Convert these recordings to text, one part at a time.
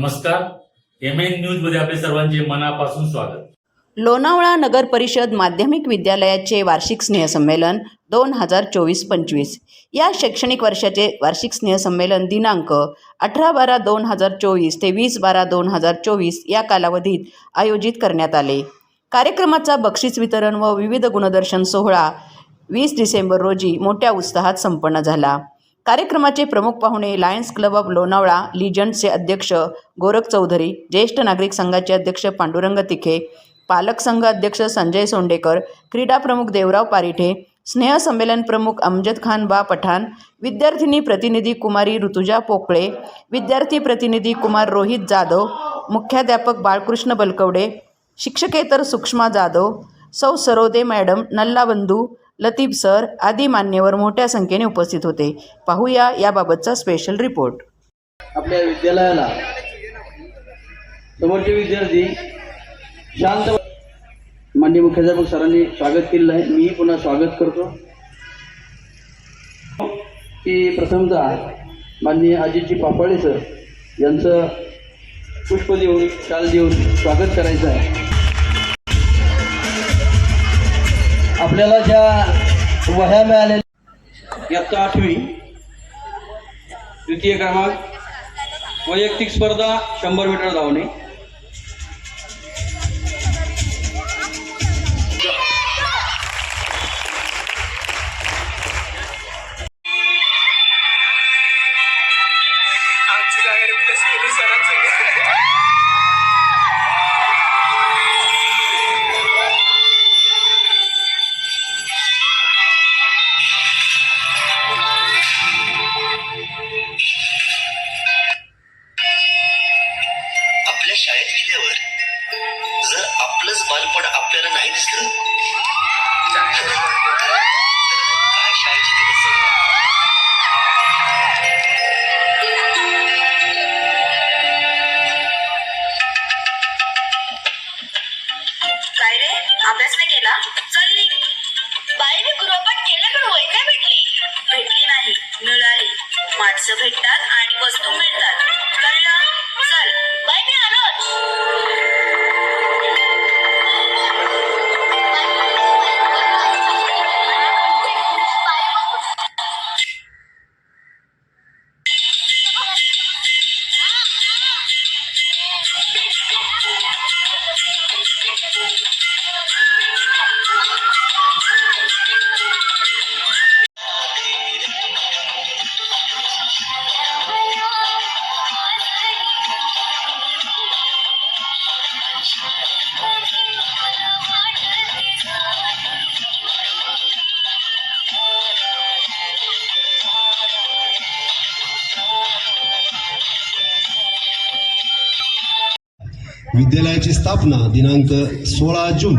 नमस्कार. M N न्यूजमध्ये आपले सर्वांचे मनापासून स्वागत. लोणावळा नगर परिषद माध्यमिक विद्यालयाचे वार्षिक स्नेहसंमेलन दोन हजार चोवीस पंचवीस. या शैक्षणिक वर्षाचे वार्षिक स्नेहसंमेलन दिनांक अठरा बारा दोन हजार चोवीस ते वीस बारा दोन हजार चोवीस या कालावधीत आयोजित करण्यात आले. कार्यक्रमाचा बक्षीस वितरण व विविध गुणदर्शन सोहळा वीस डिसेंबर रोजी मोठ्या उत्साहात संपन्न झाला. कार्यक्रमाचे प्रमुख पाहुणे लायन्स क्लब ऑफ लोणावळा लिजंडचे अध्यक्ष गोरख चौधरी ज्येष्ठ नागरिक संघाचे अध्यक्ष पांडुरंग तिखे पालक संघ अध्यक्ष संजय सोंडेकर क्रीडा प्रमुख देवराव पारिठे स्नेहसंमेलन प्रमुख अमजद खान बा पठाण विद्यार्थिनी प्रतिनिधी कुमारी ऋतुजा पोकळे विद्यार्थी प्रतिनिधी कुमार रोहित जाधव मुख्याध्यापक बाळकृष्ण बलकवडे शिक्षकेतर सुषमा जाधव सौ सरोदे मॅडम नल्लाबंधू लतीफ सर आदी मान्यवर मोठ्या संख्येने उपस्थित होते. पाहूया याबाबतचा स्पेशल रिपोर्ट आपल्या विद्यालयाला समोरचे विद्यार्थी शांत माननीय मुख्याध्यापक सरांनी स्वागत केलेलं आहे. मीही पुन्हा स्वागत करतो. की प्रथमतः माननीय अजितजी पापाळे सर यांचं पुष्प देऊन शाल देऊन स्वागत करायचं आहे. आपल्याला ज्या वह्या मिळालेल्या इयत्ता आठवी. द्वितीय क्रमांक. वैयक्तिक स्पर्धा शंभर मीटर धावणे. आमची जागा रिप्लेस आपल्या शाळेत गेल्यावर जर आपलंच बालपण आपल्याला नाही दिसलं काय दिवस काय रे? अभ्यास नाही केला? चल बाई मी गृहपाठ केलं पण वय काय भेटली. भेटली नाही मिळाली. माणसं भेटतात आणि विद्यालयाची स्थापना दिनांक सोळा जून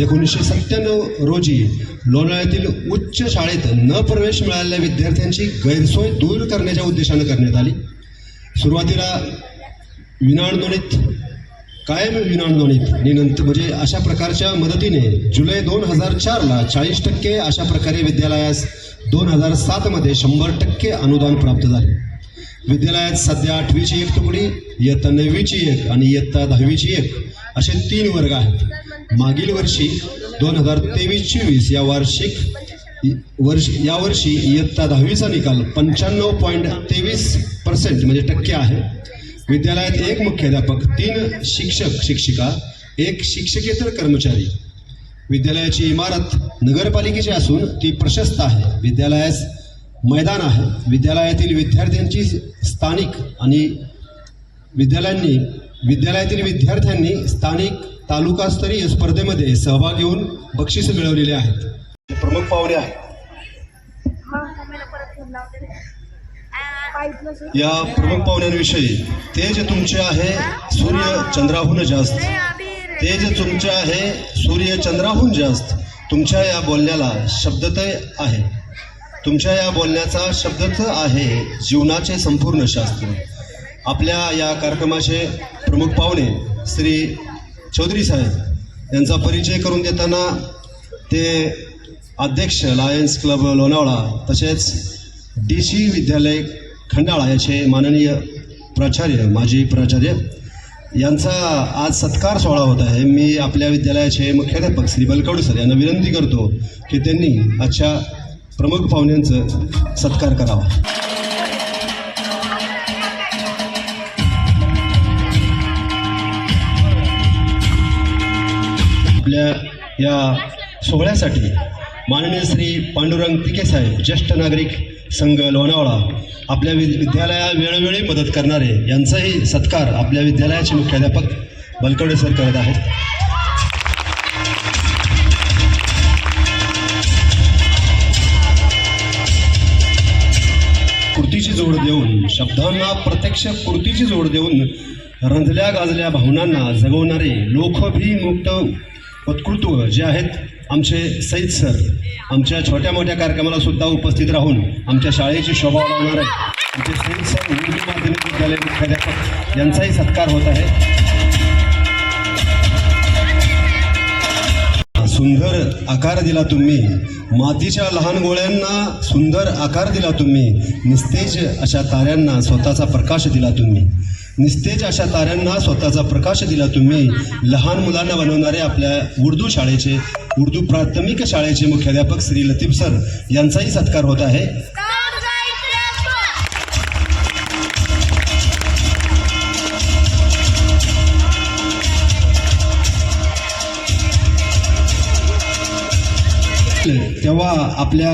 एकोणीसशे सत्त्याण्णव रोजी लोणाळ्यातील उच्च शाळेत न प्रवेश मिळालेल्या विद्यार्थ्यांची गैरसोय दूर करण्याच्या उद्देशानं करण्यात आली. सुरुवातीला विनाअडचणीत कायम विनाअडचणीत आणि नंतर म्हणजे अशा प्रकारच्या मदतीने जुलै दोन हजार चारला चाळीस टक्के अशा प्रकारे विद्यालयास दोन हजार सातमध्ये शंभर टक्के अनुदान प्राप्त झाले. विद्यालयात सध्या आठवीची एक तुकडी इयत्ता नववीची एक आणि इयत्ता दहावीची एक असे तीन वर्ग आहेत. मागील वर्षी दोन हजार तेवीस चोवीस या वार्षिक वर्ष यावर्षी इयत्ता दहावीचा निकाल पंच्याण्णव पॉईंट तेवीस पर्सेंट म्हणजे टक्के आहे. विद्यालयात एक मुख्याध्यापक तीन शिक्षक शिक्षिका एक शिक्षकेतर कर्मचारी. विद्यालयाची इमारत नगरपालिकेची असून ती प्रशस्त आहे. विद्यालयास मैदान आहे. विद्यालयातील विद्यार्थ्यांची स्थानिक आणि विद्यालयांनी विद्यालयातील विद्यार्थ्यांनी स्थानिक तालुकास्तरीय स्पर्धेमध्ये सहभाग घेऊन बक्षीस मिळवलेले आहेत. प्रमुख पाहुणे आहेत. या प्रमुख पाहुण्यांविषयी ते जे तुमचे आहे सूर्य चंद्राहून जास्त. ते जे तुमचे आहे सूर्य चंद्राहून जास्त. तुमच्या या बोलण्याला शब्दतय आहे. तुमच्या या बोलण्याचा शब्दत आहे जीवनाचे संपूर्ण शास्त्र. आपल्या या कार्यक्रमाचे प्रमुख पाहुणे श्री चौधरी साहेब यांचा परिचय करून देताना ते अध्यक्ष लायन्स क्लब लोणावळा तसेच डी सी विद्यालय खंडाळा याचे माननीय प्राचार्य माजी प्राचार्य यांचा आज सत्कार सोहळा होत आहे. मी आपल्या विद्यालयाचे मुख्याध्यापक श्री बलकवडे सर यांना विनंती करतो की त्यांनी आजच्या प्रमुख पाहुण्यांचं सत्कार करावा. आपल्या या सोहळ्यासाठी माननीय श्री पांडुरंग तिके साहेब ज्येष्ठ नागरिक संघ लोणावळा आपल्या वि विद्यालया वेळोवेळी मदत करणारे यांचाही सत्कार आपल्या विद्यालयाचे मुख्याध्यापक बलकवडे सर करत आहेत. कृतीची जोड देऊन शब्दांना प्रत्यक्ष कृतीची जोड देऊन रंजल्या गाजल्या भावनांना जगवणारे लोकभिमुक्त वक्तृत्व जे आहेत आमचे सैद सर आमच्या छोट्या मोठ्या कार्यक्रमाला सुद्धा उपस्थित राहून आमच्या शाळेची शोभा लावणारे आमचे सैद सर हिंदू माध्यमिक विद्यालय मुख्याध्यापक यांचाही सत्कार होत आहे. सुंदर आकार दिला तुम्ही. मातीच्या लहान गोळ्यांना सुंदर आकार दिला तुम्ही. निस्तेज अशा ताऱ्यांना स्वतःचा प्रकाश दिला तुम्ही. निस्तेज अशा ताऱ्यांना स्वतःचा प्रकाश दिला तुम्ही. लहान मुलांना बनवणारे आपल्या उर्दू शाळेचे उर्दू प्राथमिक शाळेचे मुख्याध्यापक श्री लतीफ सर यांचाही सत्कार होत आहे. तेव्हा आपल्या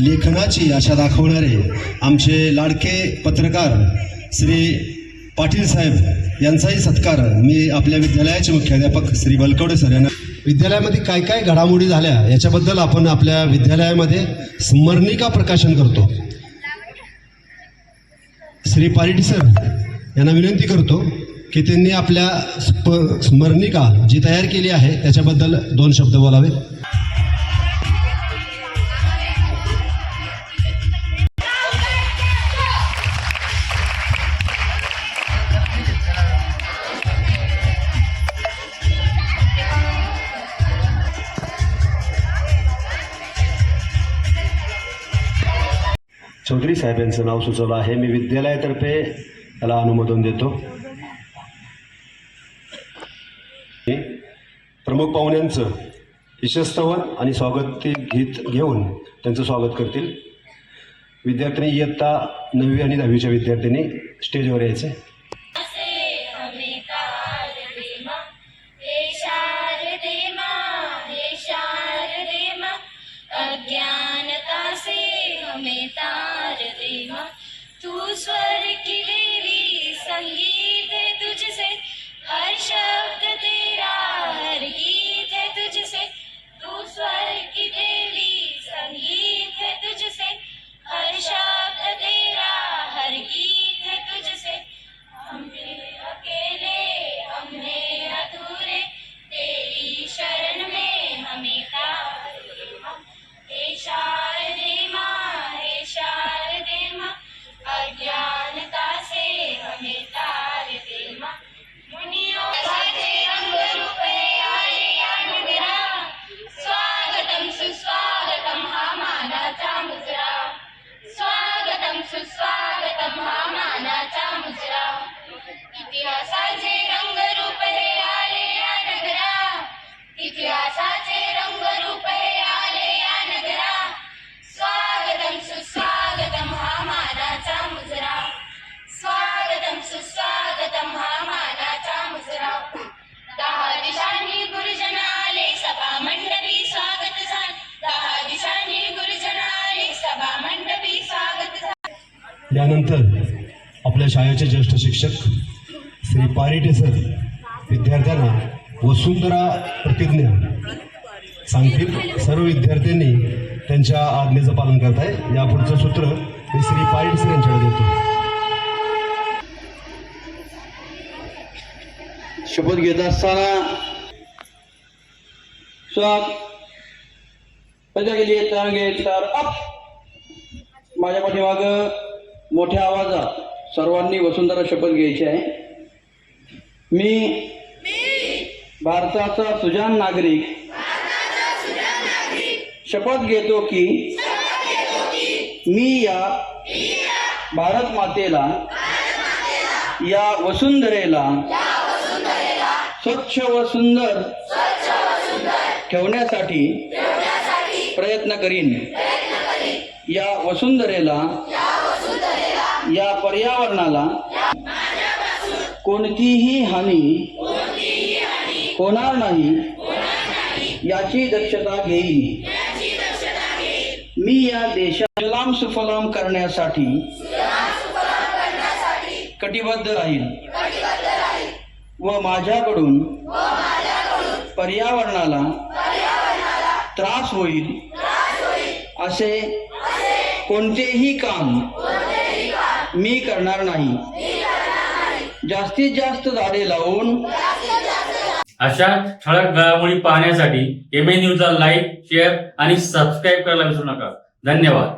लेखनाची आशा दाखवणारे आमचे लाडके पत्रकार श्री पाटील साहेब यांचाही सत्कार मी आपल्या विद्यालयाचे मुख्याध्यापक श्री बलकवडे सर यांना विद्यालयामध्ये काय काय घडामोडी झाल्या याच्याबद्दल आपण आपल्या विद्यालयामध्ये स्मरणिका प्रकाशन करतो. श्री पारीट सर यांना विनंती करतो की त्यांनी आपल्या स्मरणिका जी तयार केली आहे त्याच्याबद्दल दोन शब्द बोलावे चौधरी साहेब यांचं नाव सुचवलं आहे. मी विद्यालयातर्फे त्याला अनुमोदन देतो. प्रमुख पाहुण्यांचं यशस्तवन आणि स्वागत गीत घेऊन त्यांचं स्वागत करतील. विद्यार्थ्यांनी इयत्ता नववी आणि दहावीच्या विद्यार्थ्यांनी स्टेजवर यायचे. प्रेमा। तू स्वर की देवी संगीत है तुझसे हर शब्द तेरा यानंतर आपल्या शाळेचे ज्येष्ठ शिक्षक श्री पारिटे सर विद्यार्थ्यांना वसुंधरा प्रतिज्ञा सांगतील. सर्व विद्यार्थ्यांनी त्यांच्या आज्ञेचं पालन करत आहे यापुढचं सूत्र मी श्री पारिट सर यांच्याकडे देतो. शपथ घेत असताना स्वाग. पहिल्या गेली तर अप. माझ्या पाठीमाग मोठ्या आवाजात सर्वांनी वसुंधरा शपथ घ्यायची आहे. मी भारताचा सुजान नागरिक शपथ घेतो की मी या भारत मातेला या वसुंधरेला स्वच्छ व सुंदर ठेवण्यासाठी प्रयत्न करीन. या वसुंधरेला या पर्यावरणाला कोणतीही हानी होणार नाही याची दक्षता घेईन मी या देशात सलाम सुफलाम करण्यासाठी कटिबद्ध राहील व माझ्याकडून पर्यावरणाला त्रास होईल असे कोणतेही काम मी करणार नाही. जास्तीत जास्त झाडे लावून अशा ठळक घडामोडी पाहण्यासाठी एम ए न्यूजला लाईक शेअर आणि सबस्क्राईब करायला विसरू नका. धन्यवाद.